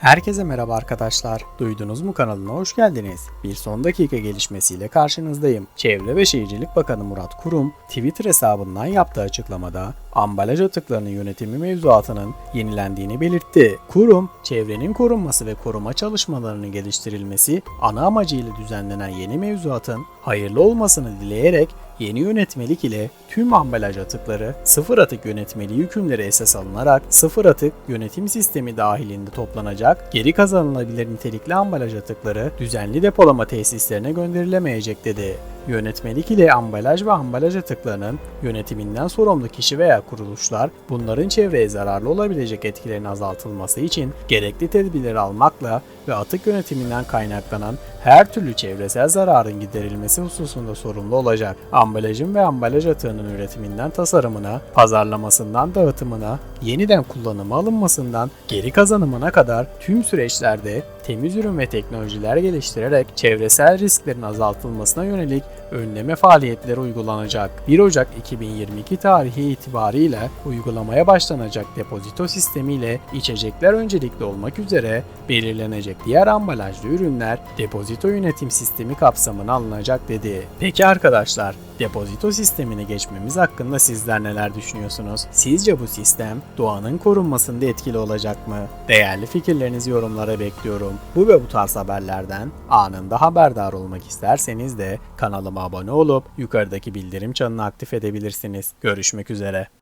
Herkese merhaba arkadaşlar. Duydunuz mu kanalına hoş geldiniz. Bir son dakika gelişmesiyle karşınızdayım. Çevre ve Şehircilik Bakanı Murat Kurum, Twitter hesabından yaptığı açıklamada ambalaj atıklarının yönetimi mevzuatının yenilendiğini belirtti. Kurum, çevrenin korunması ve koruma çalışmalarının geliştirilmesi ana amacıyla düzenlenen yeni mevzuatın hayırlı olmasını dileyerek yeni yönetmelik ile tüm ambalaj atıkları sıfır atık yönetmeliği hükümleri esas alınarak sıfır atık yönetim sistemi dahilinde toplanacak, geri kazanılabilir nitelikli ambalaj atıkları düzenli depolama tesislerine gönderilemeyecek dedi. Yönetmelik ile ambalaj ve ambalaj atıklarının yönetiminden sorumlu kişi veya kuruluşlar bunların çevreye zararlı olabilecek etkilerin azaltılması için gerekli tedbirleri almakla ve atık yönetiminden kaynaklanan her türlü çevresel zararın giderilmesi hususunda sorumlu olacak. Ambalajın ve ambalaj atığının üretiminden tasarımına, pazarlamasından dağıtımına, yeniden kullanıma alınmasından geri kazanımına kadar tüm süreçlerde temiz ürün ve teknolojiler geliştirerek çevresel risklerin azaltılmasına yönelik önleme faaliyetleri uygulanacak. 1 Ocak 2022 tarihi itibariyle uygulamaya başlanacak depozito sistemiyle içecekler öncelikli olmak üzere belirlenecek diğer ambalajlı ürünler depozito yönetim sistemi kapsamına alınacak dedi. Peki arkadaşlar, depozito sistemine geçmemiz hakkında sizler neler düşünüyorsunuz? Sizce bu sistem doğanın korunmasında etkili olacak mı? Değerli fikirlerinizi yorumlara bekliyorum. Bu ve bu tarz haberlerden anında haberdar olmak isterseniz de kanalıma abone olup yukarıdaki bildirim çanını aktif edebilirsiniz. Görüşmek üzere.